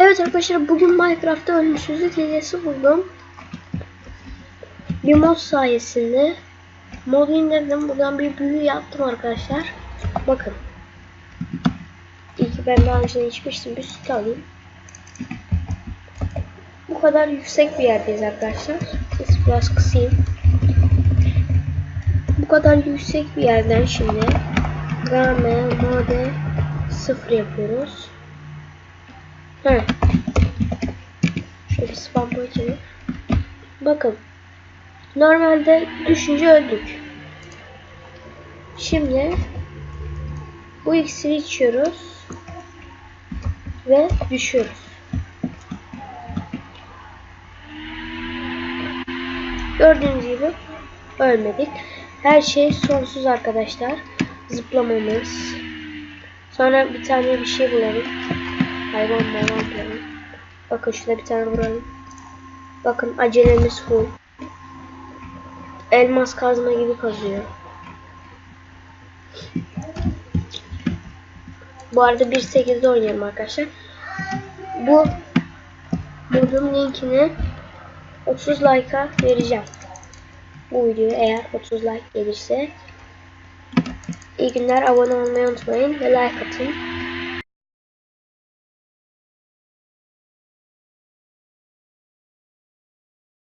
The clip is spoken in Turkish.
Evet arkadaşlar bugün Minecraft'ta ölümsüzlük hediyesi buldum. Bir mod sayesinde modu indirdim. Buradan bir büyü yaptım arkadaşlar. Bakın. İyi ki ben daha önce içmiştim. Bir süt alayım. Bu kadar yüksek bir yerdeyiz arkadaşlar. Sesi biraz kısayım. Bu kadar yüksek bir yerden şimdi game mode 0 yapıyoruz. Şöyle spam açalım. Bakın. Normalde düşünce öldük. Şimdi bu iksiri içiyoruz ve düşüyoruz. Gördüğünüz gibi ölmedik. Her şey sonsuz arkadaşlar. Zıplamamız. Sonra bir tane bir şey bulalım. Hayvan bulalım. Bakın şurada bir tane vuralım. Bakın acelemiz full. Elmas kazma gibi kazıyor. Bu arada 1.8'de oynayalım arkadaşlar. Bu modun linkini 30 like'a vereceğim. Bu videoya eğer 30 like gelirse. İyi günler abone olmayı unutmayın ve like atın.